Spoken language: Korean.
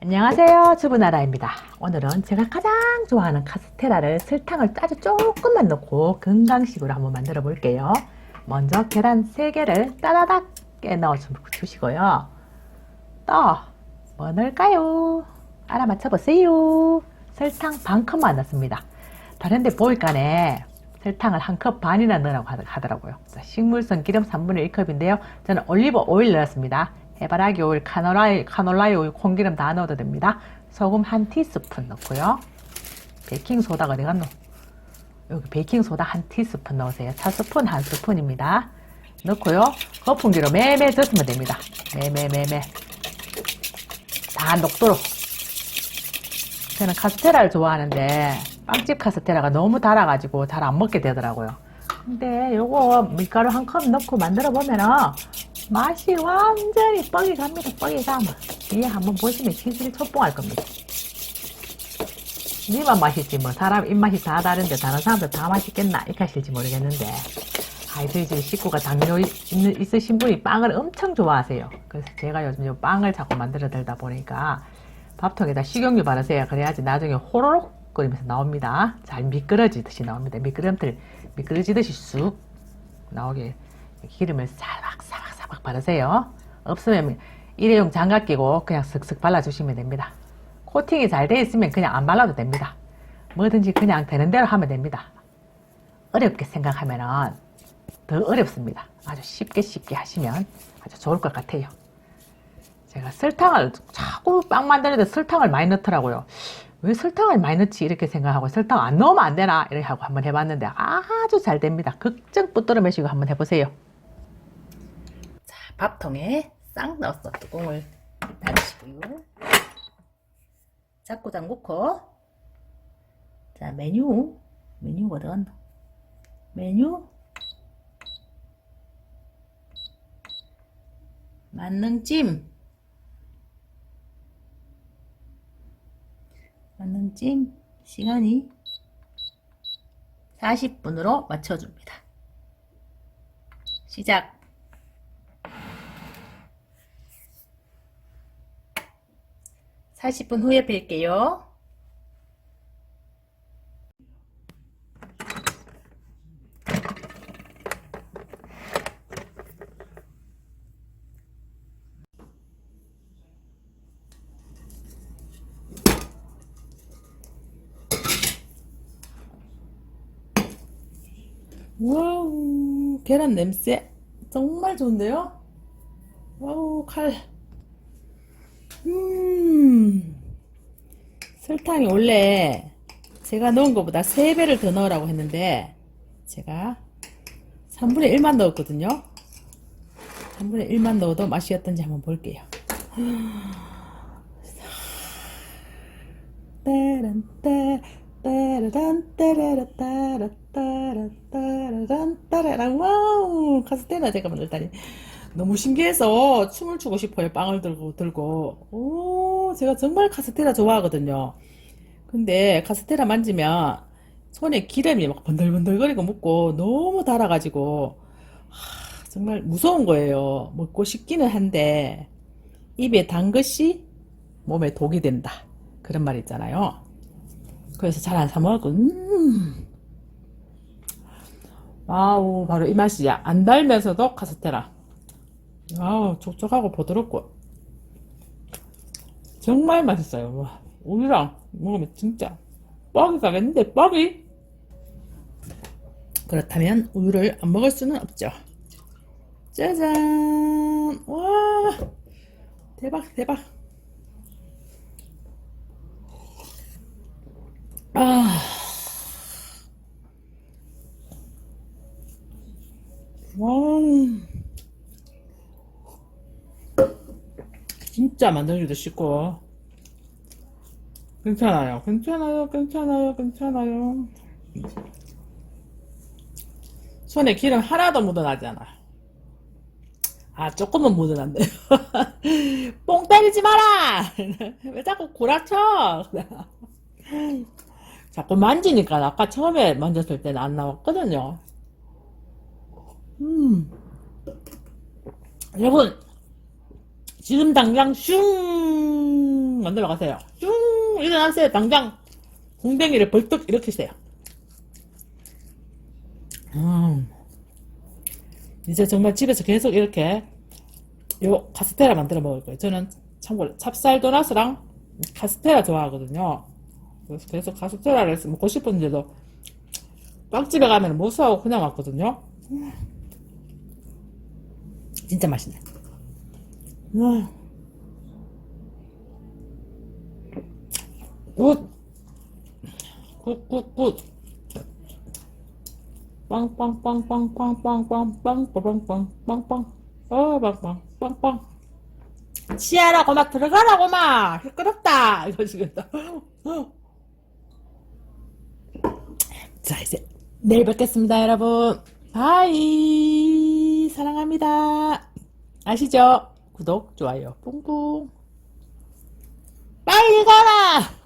안녕하세요. 주부나라입니다. 오늘은 제가 가장 좋아하는 카스테라를 설탕을 아주 조금만 넣고 건강식으로 한번 만들어 볼게요. 먼저 계란 3개를 따다닥 깨 넣어 주시고요. 또뭐 넣을까요? 알아맞혀 보세요. 설탕 반 컵만 넣습니다. 다른데 보니까네? 설탕을 한 컵 반이나 넣으라고 하더- 하더라고요. 자, 식물성 기름 3분의 1컵인데요. 저는 올리브 오일 넣었습니다 해바라기 오일, 카놀라이, 카놀라이 오일, 콩기름 다 넣어도 됩니다. 소금 한 티스푼 넣고요. 베이킹 소다가 어디 갔노? 여기 베이킹 소다 한 티스푼 넣으세요. 차 스푼 한 스푼입니다. 넣고요. 거품기로 매매 젓으면 됩니다. 매매매매. 다 녹도록. 저는 카스테라를 좋아하는데 빵집 카스테라가 너무 달아가지고 잘 안 먹게 되더라고요. 근데 요거 밀가루 한 컵 넣고 만들어 보면은 맛이 완전히 뻑이 갑니다. 뻑이 가. 뒤에 한번 보시면 치즈를 첩봉할 겁니다. 니만 맛있지 뭐 사람 입맛이 다 다른데 다른 사람들 다 맛있겠나 이렇게 하실지 모르겠는데 아이들 집 식구가 당뇨 있으신 분이 빵을 엄청 좋아하세요. 그래서 제가 요즘 요 빵을 자꾸 만들어 들다 보니까 밥통에다 식용유 바르세요. 그래야지 나중에 호로록 거리면서 나옵니다. 잘 미끄러지듯이 나옵니다. 미끄럼틀 미끄러지듯이 쑥 나오게 기름을 사박 사박 바르세요. 없으면 일회용 장갑 끼고 그냥 슥슥 발라주시면 됩니다. 코팅이 잘 돼 있으면 그냥 안 발라도 됩니다. 뭐든지 그냥 되는 대로 하면 됩니다. 어렵게 생각하면 더 어렵습니다. 아주 쉽게 쉽게 하시면 아주 좋을 것 같아요. 제가 설탕을 자꾸 빵 만드는데 설탕을 많이 넣더라고요. 왜 설탕을 많이 넣지 이렇게 생각하고 설탕 안 넣으면 안 되나 이렇게 하고 한번 해봤는데 아주 잘 됩니다. 걱정 붙들어 매시고 한번 해보세요. 자, 밥통에 싹 넣었어. 뚜껑을 닫으시고요. 자꾸 담그고 자 메뉴 갔나? 메뉴 만능찜 만능찜 시간이 40분으로 맞춰줍니다. 시작. 사십 분 후에 뵐게요. 와우, 계란 냄새 정말 좋은데요? 와우, 칼. 음, 설탕이 원래 제가 넣은 것보다 3배를 더 넣으라고 했는데, 제가 3분의 1만 넣었거든요. 3분의 1만 넣어도 맛이 어떤지 한번 볼게요. 따란 따 따라란 따라라 따라 따라 따라란 따라랑 와우 카스테라 제가 만들다니 너무 신기해서 춤을 추고 싶어요 빵을 들고 들고 오 제가 정말 카스테라 좋아하거든요 근데 카스테라 만지면 손에 기름이 막 번들번들거리고 묻고 너무 달아가지고 하, 정말 무서운 거예요. 먹고 싶기는 한데 입에 단 것이 몸에 독이 된다. 그런 말 있잖아요. 그래서 잘 안 사 먹고 음. 와우 바로 이 맛이야. 안 달면서도 카스테라. 와우 촉촉하고 부드럽고. 정말 맛있어요. 와, 우유랑 먹으면 진짜 뻑이 가겠는데 뻑이 그렇다면 우유를 안 먹을 수는 없죠 짜잔 와 대박 대박 아. 와. 진짜 만들기도 쉽고. 괜찮아요. 괜찮아요. 괜찮아요. 괜찮아요. 손에 기름 하나도 묻어나지 않아. 아, 조금은 묻어난대. 뽕 때리지 마라! 왜 자꾸 구라쳐? 자꾸 만지니까 아까 처음에 만졌을 때는 안 나왔거든요. 음. 여러분, 지금 당장 슝 만들어 가세요. 슝 일어나세요. 당장 공댕이를 벌떡 일으키세요. 음. 이제 정말 집에서 계속 이렇게 요 카스테라 만들어 먹을 거예요. 저는 참고로 찹쌀 도넛이랑 카스테라 좋아하거든요. 그래서 계속 카스테라를 먹고 싶은데도 빵집에 가면 못 사고 그냥 왔거든요. 진짜 맛있네. 음. 굿. 굿, 굿, 굿. 빵빵빵빵빵빵빵빵빵빵빵빵. 어, 빵빵, 빵빵. 치아라고 막 들어가라고 막 시끄럽다 이러시겠다. 자 이제 내일 뵙겠습니다 여러분. 바이 사랑합니다. 아시죠? 구독 좋아요 뿡뿡. 빨리 가라.